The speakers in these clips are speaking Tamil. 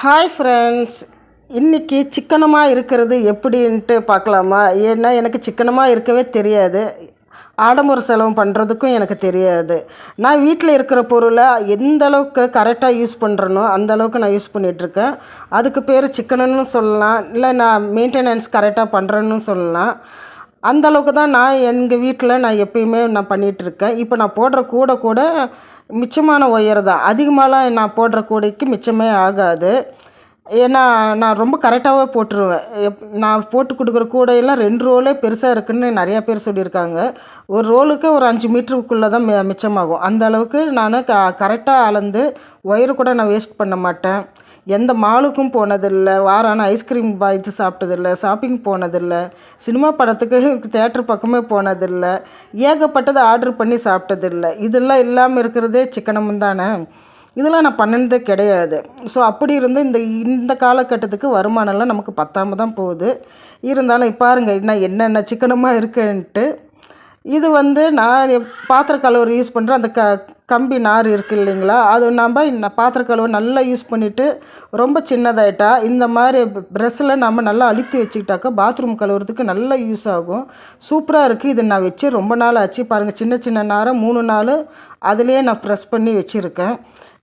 ஹாய் ஃப்ரெண்ட்ஸ் இன்றைக்கி சிக்கனமாக இருக்கிறது எப்படின்ட்டு பார்க்கலாமா? ஏன்னா எனக்கு சிக்கனமாக இருக்கவே தெரியாது. ஆடம்பர செலவு பண்ணுறதுக்கும் எனக்கு தெரியாது. நான் வீட்டில் இருக்கிற பொருளை எந்த அளவுக்கு கரெக்டாக யூஸ் பண்ணுறனோ அந்த அளவுக்கு நான் யூஸ் பண்ணிகிட்ருக்கேன் அதுக்கு பேர் சிக்கனன்னு சொல்லலாம். இல்லை நான் மெயின்டெனன்ஸ் கரெக்டாக பண்ணுறேன்னு சொல்லலாம். அந்த அளவுக்கு தான் நான் எங்கள் வீட்டில் நான் எப்பயுமே நான் பண்ணிகிட்டு இருக்கேன் இப்போ நான் போடுற கூட கூட மிச்சமான ஒயர் தான். அதிகமாகலாம் நான் போடுற கூடைக்கு மிச்சமே ஆகாது. ஏன்னா நான் ரொம்ப கரெக்டாகவே போட்டுருவேன். எப் நான் போட்டு கொடுக்குற கூடையெல்லாம் ரெண்டு ரோலே பெருசாக இருக்குன்னு நிறையா பேர் சொல்லியிருக்காங்க. ஒரு ரோலுக்கு ஒரு அஞ்சு மீட்டருக்குள்ளே தான் மிச்சமாகும். அந்த அளவுக்கு நான் க கரெக்டாக அளந்து ஒயரு கூட நான் வேஸ்ட் பண்ண மாட்டேன். எந்த மாலுக்கும் போனதில்லை வாரான ஐஸ்கிரீம் பா இது சாப்பிட்டதில்ல ஷாப்பிங் போனதில்லை சினிமா படத்துக்கு தேட்டர் பக்கமே போனதில்லை ஏகப்பட்டதை ஆர்டர் பண்ணி சாப்பிட்டதில்ல. இதெல்லாம் இல்லாமல் இருக்கிறதே சிக்கனமும் தானே? இதெல்லாம் நான் பண்ணினதே கிடையாது. ஸோ அப்படி இருந்து இந்த இந்த காலகட்டத்துக்கு வருமானம்லாம் நமக்கு பத்தாமல் தான் போகுது. இருந்தாலும் பாருங்கள் இன்னும் என்னென்ன சிக்கனமாக இருக்குன்ட்டு. இது வந்து நான் பாத்திர கழுவுற யூஸ் பண்ணுற அந்த க கம்பி நார் இருக்குது இல்லைங்களா? அது நம்ம இந்த பாத்திர நல்லா யூஸ் பண்ணிவிட்டு ரொம்ப சின்னதாயிட்டா இந்த மாதிரி ப்ரெஷ்ஷில் நம்ம நல்லா அழுத்தி வச்சுக்கிட்டாக்கா பாத்ரூம் கழுவுறதுக்கு நல்லா யூஸ் ஆகும். சூப்பராக இருக்குது இது நான் வச்சு ரொம்ப நாள் ஆச்சு. பாருங்கள் சின்ன சின்ன நாரை மூணு நாள் அதுலேயே நான் ப்ரெஸ் பண்ணி வச்சுருக்கேன்.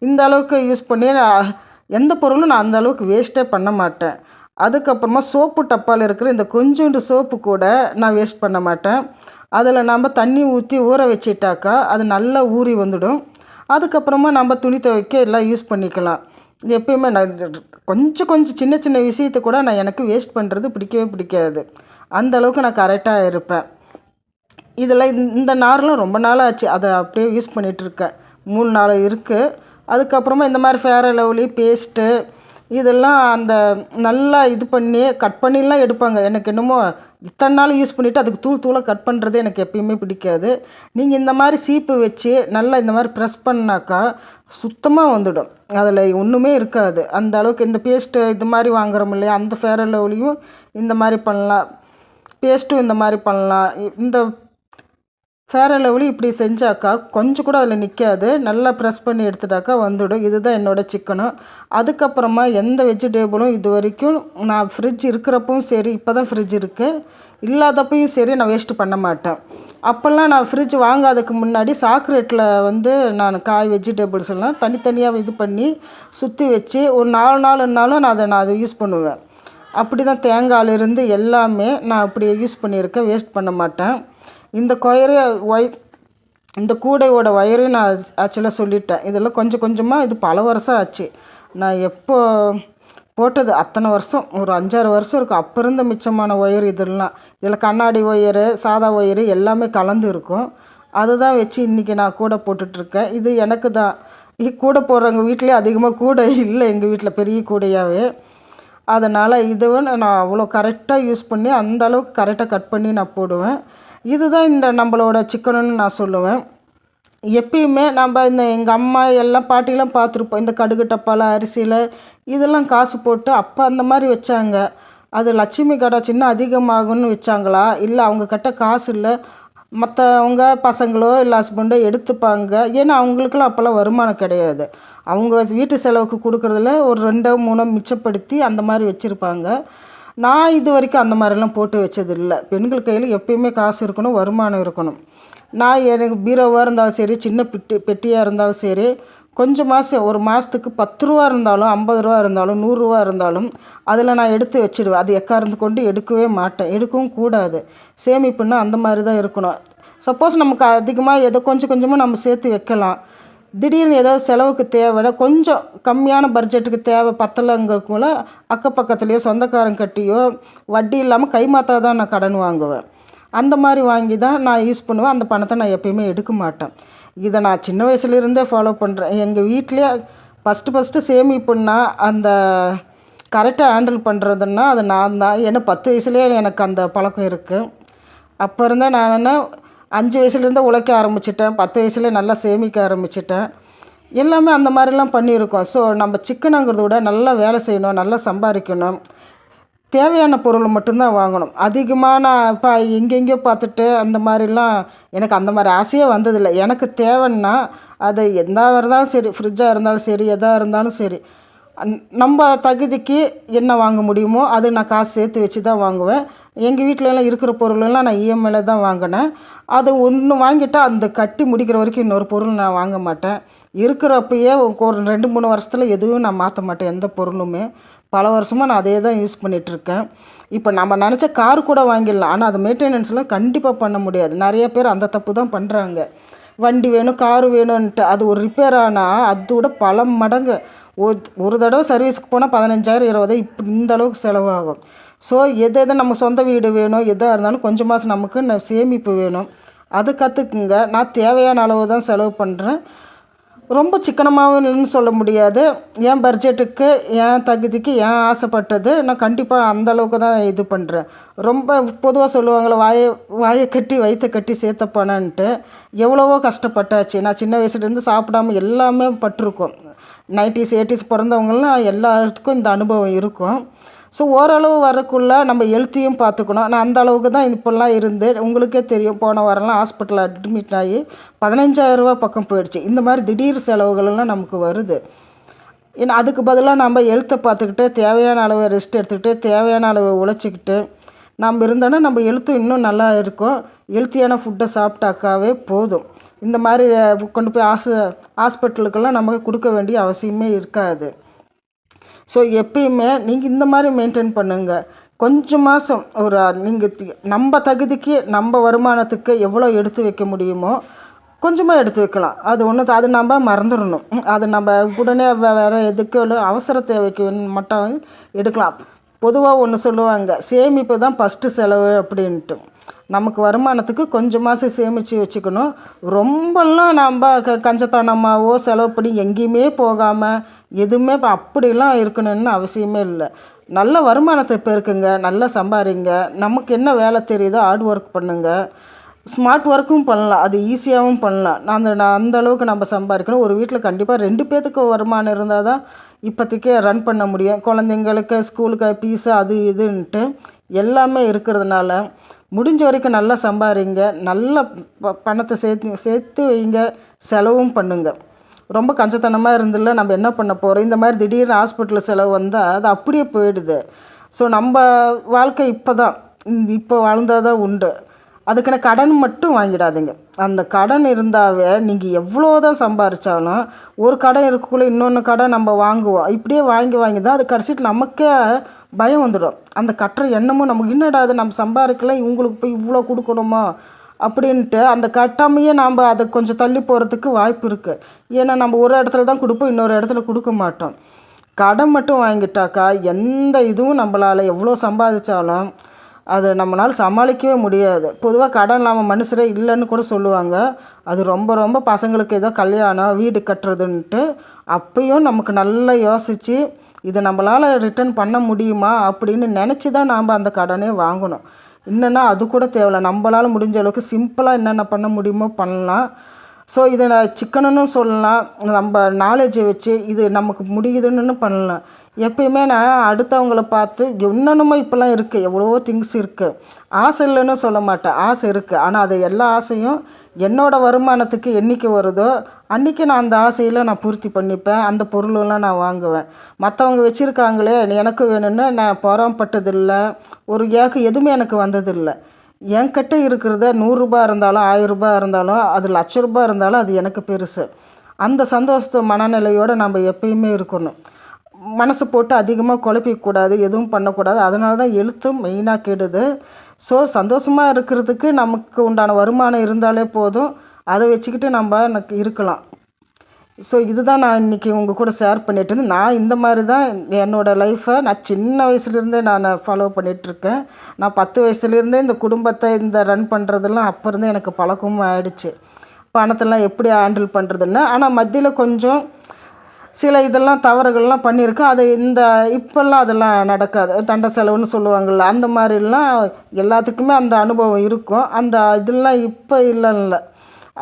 இந்த அளவுக்கு யூஸ் பண்ணி நான் எந்த பொருளும் நான் அந்த அளவுக்கு வேஸ்ட்டே பண்ண மாட்டேன். அதுக்கப்புறமா சோப்பு டப்பாவில் இருக்கிற இந்த கொஞ்சோண்டு சோப்பு கூட நான் வேஸ்ட் பண்ண மாட்டேன். அதில் நம்ம தண்ணி ஊற்றி ஊற வச்சிட்டாக்கா அது நல்லா ஊறி வந்துடும். அதுக்கப்புறமா நம்ம துணி துவைக்க எல்லாம் யூஸ் பண்ணிக்கலாம். இது எப்பயுமே நான் கொஞ்சம் கொஞ்சம் சின்ன சின்ன விஷயத்தை கூட நான் எனக்கு வேஸ்ட் பண்ணுறது பிடிக்கவே பிடிக்காது. அந்த அளவுக்கு நான் கரெக்டாக இருப்பேன். இதில் இந்த- நார்லாம் ரொம்ப நாள் ஆச்சு. அதை அப்படியே யூஸ் பண்ணிகிட்ருக்கேன் மூணு நாள் இருக்குது. அதுக்கப்புறமா இந்த மாதிரி ஃபேர் அண்ட் லவ்லி பேஸ்ட்டு இதெல்லாம் அந்த நல்லா இது பண்ணி கட் பண்ணிலாம் எடுப்பாங்க. எனக்கு என்னமோ இத்தனை நாள் யூஸ் பண்ணிவிட்டு அதுக்கு தூள் தூளாக கட் பண்ணுறது எனக்கு எப்பயுமே பிடிக்காது. நீங்கள் இந்த மாதிரி சீப்பு வச்சு நல்லா இந்த மாதிரி ப்ரெஸ் பண்ணாக்கா சுத்தமாக வந்துடும். அதில் ஒன்றுமே இருக்காது. அந்த அளவுக்கு இந்த பேஸ்ட்டு இது மாதிரி வாங்குறோம் இல்லையா அந்த ஃபேர் அண்ட் இந்த மாதிரி பண்ணலாம். பேஸ்ட்டும் இந்த மாதிரி பண்ணலாம். இந்த ஃபேர் அண்ட் இப்படி செஞ்சாக்கா கொஞ்சம் கூட அதில் நிற்காது நல்லா ப்ரெஸ் பண்ணி எடுத்துட்டாக்கா வந்துடும். இதுதான் என்னோட சிக்கனும் அதுக்கப்புறமா எந்த வெஜிடேபிளும் இது வரைக்கும் நான் ஃப்ரிட்ஜ் இருக்கிறப்பவும் சரி இப்போ தான் ஃப்ரிட்ஜ் இருக்குது இல்லாதப்பையும் சரி நான் வேஸ்ட் பண்ண மாட்டேன். அப்போல்லாம் நான் ஃப்ரிட்ஜ் வாங்காததுக்கு முன்னாடி சாக்ரேட்டில் வந்து நான் காய் வெஜிடபிள்ஸ் எல்லாம் தனித்தனியாக இது பண்ணி சுற்றி வச்சு ஒரு நாலு நாலுனாலும் நான் அதை நான் அதை யூஸ் பண்ணுவேன். அப்படி தான் தேங்காயிலிருந்து எல்லாமே நான் அப்படி யூஸ் பண்ணியிருக்கேன். வேஸ்ட் பண்ண மாட்டேன். இந்த கொயரு ஒய் இந்த கூடையோட ஒயரையும் நான் ஆக்சுவலாக சொல்லிட்டேன். இதெல்லாம் கொஞ்சம் கொஞ்சமாக இது பல வருஷம் ஆச்சு. நான் எப்போ போட்டது? அத்தனை வருஷம். ஒரு அஞ்சாறு வருஷம் இருக்கும் அப்போ இருந்த மிச்சமான ஒயர் இதெல்லாம். இதில் கண்ணாடி ஒயரு சாதா ஒயரு எல்லாமே கலந்து இருக்கும். அதுதான் வச்சு இன்றைக்கி நான் கூடை போட்டுட்ருக்கேன். இது எனக்கு தான். கூடை போடுறவங்க வீட்லேயே அதிகமாக கூடை இல்லை. எங்கள் வீட்டில் பெரிய கூடையாகவே அதனால் இதுவும் நான் அவ்வளோ கரெக்டாக யூஸ் பண்ணி அந்த அளவுக்கு கரெக்டாக கட் பண்ணி நான் போடுவேன். இதுதான் இந்த நம்மளோட சிக்கனுன்னு நான் சொல்லுவேன். எப்பயுமே நம்ம இந்த எங்கள் அம்மா எல்லாம் பாட்டிலாம் பார்த்துருப்போம். இந்த கடுகு டப்பால அரிசியில் இதெல்லாம் காசு போட்டு அப்போ அந்த மாதிரி வச்சாங்க. அது லட்சுமி கடை சின்ன அதிகமாகும்னு வச்சாங்களா? இல்லை அவங்கக்கிட்ட காசு இல்லை. மற்றவங்க பசங்களோ இல்லை ஹஸ்பண்டோ எடுத்துப்பாங்க. ஏன்னா அவங்களுக்குலாம் அப்போல்லாம் வருமானம் கிடையாது. அவங்க வீட்டு செலவுக்கு கொடுக்குறதுல ஒரு ரெண்டோ மூணோ மிச்சப்படுத்தி அந்த மாதிரி வச்சுருப்பாங்க. நான் இது வரைக்கும் அந்த மாதிரிலாம் போட்டு வச்சதில்லை. பெண்கள் கையில் எப்பயுமே காசு இருக்கணும் வருமானம் இருக்கணும். நான் எனக்கு பீரோவாக இருந்தாலும் சரி சின்ன பெட்டி பெட்டியாக இருந்தாலும் சரி கொஞ்சம் மாதம் ஒரு மாதத்துக்கு பத்து ரூபா இருந்தாலும் ஐம்பது ரூபா இருந்தாலும் நூறுரூவா இருந்தாலும் அதில் நான் எடுத்து வச்சிடுவேன். அது எக்காரணத்து கொண்டு எடுக்கவே மாட்டேன். எடுக்கவும் கூடாது. சேமிப்புன்னா அந்த மாதிரி தான் இருக்கணும். சப்போஸ் நமக்கு அதிகமாக ஏதோ கொஞ்சம் கொஞ்சமாக நம்ம சேர்த்து வைக்கலாம். திடீர்னு ஏதாவது செலவுக்கு தேவைன்னா கொஞ்சம் கம்மியான பட்ஜெட்டுக்கு தேவை பத்தலைங்கிறக்குள்ள அக்கப்பக்கத்துலேயோ சொந்தக்காரங்க கட்டியோ வட்டி இல்லாமல் கைமாத்தா தான் நான் கடன் வாங்குவேன். அந்த மாதிரி வாங்கி தான் நான் யூஸ் பண்ணுவேன். அந்த பணத்தை நான் எப்பயுமே எடுக்க மாட்டேன். இதை நான் சின்ன வயசுலேருந்தே ஃபாலோ பண்ணுறேன் எங்கள் வீட்டிலே ஃபஸ்ட்டு ஃபஸ்ட்டு சேமிப்புன்னா அந்த கரெக்டாக ஹேண்டில் பண்ணுறதுன்னா அது நான் தான். ஏன்னா பத்து வயசுலேயே எனக்கு அந்த பழக்கம் இருக்குது அப்போ இருந்தால் நான் என்ன அஞ்சு வயசுலேருந்து உழைக்க ஆரம்பிச்சிட்டேன். பத்து வயசுல நல்லா சேமிக்க ஆரம்பிச்சிட்டேன். எல்லாமே அந்த மாதிரிலாம் பண்ணியிருக்கோம். ஸோ நம்ம சிக்கனுங்கிறத விட நல்லா வேலை செய்யணும் நல்லா சம்பாதிக்கணும். தேவையான பொருள் மட்டும்தான் வாங்கணும். அதிகமாக நான் இப்போ எங்கெங்கேயோ பார்த்துட்டு அந்த மாதிரிலாம் எனக்கு அந்த மாதிரி ஆசையே வந்ததில்லை. எனக்கு தேவைன்னா அது எதாக இருந்தாலும் சரி ஃப்ரிட்ஜாக இருந்தாலும் சரி எதாக இருந்தாலும் சரி நம்ம தகுதிக்கு என்ன வாங்க முடியுமோ அது நான் காசு சேர்த்து வச்சு தான் வாங்குவேன். எங்கள் வீட்டிலலாம் இருக்கிற பொருளெல்லாம் நான் இஎம்ஐயில் தான் வாங்கினேன். அது ஒன்று வாங்கிட்டால் அந்த கட்டி முடிக்கிற வரைக்கும் இன்னொரு பொருள் நான் வாங்க மாட்டேன். இருக்கிறப்பயே ஒரு ரெண்டு மூணு வருஷத்தில் எதுவும் நான் மாற்ற மாட்டேன் எந்த பொருளுமே. பல வருஷமாக நான் அதே தான் யூஸ் பண்ணிகிட்ருக்கேன் இப்போ நம்ம நினச்ச கார் கூட வாங்கிடலாம். ஆனால் அது மெயின்டெனன்ஸ்லாம் கண்டிப்பாக பண்ண முடியாது. நிறைய பேர் அந்த தப்பு தான் பண்ணுறாங்க வண்டி வேணும் காரு வேணும்ன்ட்டு அது ஒரு ரிப்பேர் ஆனால் அதோட பல மடங்கு. ஒரு ஒரு தடவை சர்வீஸ்க்கு போனால் பதினஞ்சாயிரம் இருபதாயிரம் இப்படி இந்த அளவுக்கு செலவாகும். ஸோ எது எது நம்ம சொந்த வீடு வேணும் எதாக இருந்தாலும் கொஞ்சம் மாதம் நமக்கு சேமிப்பு வேணும். அது கற்றுக்குங்க நான் தேவையான அளவு தான் செலவு பண்ணுறேன் ரொம்ப சிக்கனமாகவும் சொல்ல முடியாது. என் பட்ஜெட்டுக்கு என் தகுதிக்கு என் ஆசைப்பட்டது நான் கண்டிப்பாக அந்த அளவுக்கு தான் இது பண்ணுறேன் ரொம்ப பொதுவாக சொல்லுவாங்களே வாயை வாயை கட்டி வயிற்ற கட்டி சேர்த்த பணம்ன்ட்டு எவ்வளவோ கஷ்டப்பட்டாச்சு. நான் சின்ன வயசுலேருந்து சாப்பிடாம எல்லாமே பட்டிருக்கோம். நைன்டிஸ் எயிட்டிஸ் பிறந்தவங்களாம் எல்லாத்துக்கும் இந்த அனுபவம் இருக்கும். ஸோ ஓரளவு வரக்குள்ளே நம்ம ஹெல்த்தையும் பார்த்துக்கணும். நான் அந்த அளவுக்கு தான் இப்போல்லாம் இருந்து உங்களுக்கே தெரியும். போன வாரம்லாம் ஹாஸ்பிட்டலில் அட்மிட் ஆகி பதினஞ்சாயிரரூபா பக்கம் போயிடுச்சு. இந்த மாதிரி திடீர் செலவுகளெல்லாம் நமக்கு வருது. ஏன்னா அதுக்கு பதிலாக நம்ம ஹெல்த்தை பார்த்துக்கிட்டு தேவையான அளவு ரெஸ்ட் எடுத்துக்கிட்டு தேவையான அளவு உழைச்சிக்கிட்டு நம்ம இருந்தோன்னா நம்ம ஹெல்த்தும் இன்னும் நல்லா இருக்கும். ஹெல்த்தியான ஃபுட்டை சாப்பிட்டாக்காவே போதும். இந்த மாதிரி கொண்டு போய் ஹாஸ் ஹாஸ்பிட்டலுக்கெல்லாம் நமக்கு கொடுக்க வேண்டிய அவசியமே இருக்காது. ஸோ எப்பயுமே நீங்கள் இந்த மாதிரி மெயின்டைன் பண்ணுங்க. கொஞ்சம் மாதம் ஒரு நீங்கள் நம்ம தகுதிக்கு நம்ம வருமானத்துக்கு எவ்வளோ எடுத்து வைக்க முடியுமோ கொஞ்சமாக எடுத்து வைக்கலாம். அது ஒன்று அது நம்ம மறந்துடணும். அது நம்ம உடனே வேறு எதுக்கு இல்லை அவசர தேவைக்கு மட்டும் எடுக்கலாம். பொதுவாக ஒன்று சொல்லுவாங்க சேமிப்பு தான் ஃபஸ்ட்டு செலவு அப்படின்ட்டு. நமக்கு வருமானத்துக்கு கொஞ்சம் மாதம் சேமித்து வச்சுக்கணும். ரொம்பலாம் நாம் க கஞ்சத்தனமாகவோ செலவு பண்ணி எங்கேயுமே போகாமல் எதுவுமே அப்படிலாம் இருக்கணும்னு அவசியமே இல்லை. நல்ல வருமானத்தை பெருக்குங்க நல்லா சம்பாதிங்க நமக்கு என்ன வேலை தெரியுதோ ஹார்ட் ஒர்க் பண்ணுங்கள் ஸ்மார்ட் ஒர்க்கும் பண்ணலாம் அது ஈஸியாகவும் பண்ணலாம். நான் அந்த நான் அந்த அளவுக்கு நம்ம சம்பாதிக்கணும் ஒரு வீட்டில் கண்டிப்பாக ரெண்டு பேர்த்துக்கு வருமானம் இருந்தால் தான் இப்போதைக்கே ரன் பண்ண முடியும். குழந்தைங்களுக்கு ஸ்கூலுக்கு ஃபீஸு அது இதுன்ட்டு எல்லாமே இருக்கிறதுனால முடிஞ்ச வரைக்கும் நல்லா சம்பாதிங்க நல்ல ப பணத்தை சேர்த்து சேர்த்து வைங்க. செலவும் பண்ணுங்க. ரொம்ப கஞ்சத்தனமாக இருந்தில்ல நம்ம என்ன பண்ண போகிறோம் இந்த மாதிரி திடீர்னு ஹாஸ்பிட்டல் செலவு வந்தால் அது அப்படியே போயிடுது. ஸோ நம்ம வாழ்க்கை இப்போ தான் இப்போ வாழ்ந்தால் தான் உண்டு. அதுக்கான கடன் மட்டும் வாங்கிடாதீங்க. அந்த கடன் இருந்தாவே நீங்கள் எவ்வளோ தான் சம்பாரித்தாலும் ஒரு கடன் இருக்கக்குள்ளே இன்னொன்று கடன் நம்ம வாங்குவோம். இப்படியே வாங்கி வாங்கி தான் அது கடைசியில் நமக்கே பயம் வந்துடும். அந்த கட்டுற எண்ணமும் நமக்கு என்னடா அது நம்ம சம்பாதிக்கலாம் இவங்களுக்கு போய் இவ்வளோ கொடுக்கணுமா அப்படின்ட்டு அந்த கட்டாமையே நாம் அதை கொஞ்சம் தள்ளி போகிறதுக்கு வாய்ப்பு இருக்குது ஏன்னா நம்ம ஒரு இடத்துல தான் கொடுப்போம் இன்னொரு இடத்துல கொடுக்க மாட்டோம். கடன் மட்டும் வாங்கிட்டாக்கா எந்த இதுவும் நம்மளால் எவ்வளோ சம்பாதிச்சாலும் அதை நம்மளால் சமாளிக்கவே முடியாது. பொதுவாக கடன் இல்லாமல் மனுஷரே இல்லைன்னு கூட சொல்லுவாங்க. அது ரொம்ப ரொம்ப பசங்களுக்கு ஏதோ கல்யாணம் வீடு கட்டுறதுன்ட்டு அப்பயும் நமக்கு நல்லா யோசித்து இதை நம்மளால் ரிட்டர்ன் பண்ண முடியுமா அப்படின்னு நினச்சி தான் நாம் அந்த கடனே வாங்கணும். என்னென்னா அது கூட தேவையில்ல. நம்மளால் முடிஞ்ச அளவுக்கு சிம்பிளாக என்னென்ன பண்ண முடியுமோ பண்ணலாம். ஸோ இதை நான் சிக்கனுன்னு சொல்லலாம். நம்ம நாலேஜை வச்சு இது நமக்கு முடியுதுன்னு பண்ணலாம். எப்பயுமே நான் அடுத்தவங்கள பார்த்து என்னென்னமோ இப்போல்லாம் இருக்குது எவ்வளவோ திங்ஸ் இருக்குது ஆசை இல்லைன்னு சொல்ல மாட்டேன். ஆசை இருக்குது ஆனால் அது எல்லா ஆசையும் என்னோடய வருமானத்துக்கு என்னைக்கு வருதோ அன்றைக்கி நான் அந்த ஆசையில் நான் பூர்த்தி பண்ணிப்பேன். அந்த பொருளெல்லாம் நான் வாங்குவேன். மற்றவங்க வச்சுருக்காங்களே எனக்கு வேணும்னு நான் போராம்பட்டதில்லை ஒரு ஏக்கு எதுவுமே எனக்கு வந்ததில்லை. என்கிட்ட இருக்கிறத நூறுரூபா இருந்தாலும் ஆயிரம் ரூபாய் இருந்தாலும் அது லட்ச ரூபாய் இருந்தாலும் அது எனக்கு பெருசு. அந்த சந்தோஷத்து மனநிலையோடு நம்ம எப்பயுமே இருக்கணும். மனசு போட்டு அதிகமாக குழப்பிக்கூடாது எதுவும் பண்ணக்கூடாது. அதனால தான் எழுத்தும் மெயினாக கெடுது. ஸோ சந்தோஷமாக இருக்கிறதுக்கு நமக்கு உண்டான வருமானம் இருந்தாலே போதும். அதை வச்சுக்கிட்டு நம்ம எனக்கு இருக்கலாம். ஸோ இதுதான் நான் இன்றைக்கி உங்கள் கூட ஷேர் பண்ணிகிட்டு இருந்தேன். நான் இந்த மாதிரி தான் என்னோடய லைஃப்பை நான் சின்ன வயசுலேருந்தே நான் ஃபாலோ பண்ணிகிட்ருக்கேன் நான் பத்து வயசுலேருந்தே இந்த குடும்பத்தை இந்த ரன் பண்ணுறதெல்லாம் அப்போ இருந்தே எனக்கு பழக்கமும் ஆகிடுச்சு பணத்தெல்லாம் எப்படி ஹேண்டில் பண்ணுறதுன்னு ஆனால் மத்தியில் கொஞ்சம் சில இதெல்லாம் தவறுகள்லாம் பண்ணியிருக்கோம் அது இந்த இப்போல்லாம் அதெல்லாம் நடக்காது. தண்ட செலவுன்னு சொல்லுவாங்கள்ல அந்த மாதிரிலாம் எல்லாத்துக்குமே அந்த அனுபவம் இருக்கும். அந்த இதெல்லாம் இப்போ இல்லை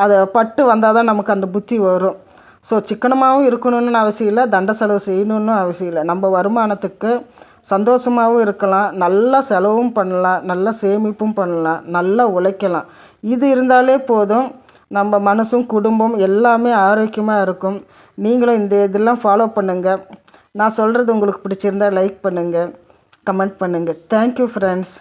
அதை பட்டு வந்தால் தான் நமக்கு அந்த புத்தி வரும். ஸோ சிக்கனமாகவும் இருக்கணும்னு அவசியம் இல்லை. தண்ட செலவு செய்யணும்னு அவசியம் இல்லை. நம்ம வருமானத்துக்கு சந்தோஷமாகவும் இருக்கலாம். நல்லா செலவும் பண்ணலாம். நல்லா சேமிப்பும் பண்ணலாம். நல்லா உழைக்கலாம். இது இருந்தாலே போதும். நம்ம மனசும் குடும்பம் எல்லாமே ஆரோக்கியமாக இருக்கும். நீங்களும் இந்த இதெல்லாம் ஃபாலோ பண்ணுங்கள் நான் சொல்கிறது உங்களுக்கு பிடிச்சிருந்தா லைக் பண்ணுங்கள் கமெண்ட் பண்ணுங்கள் தேங்க்யூ ஃப்ரெண்ட்ஸ்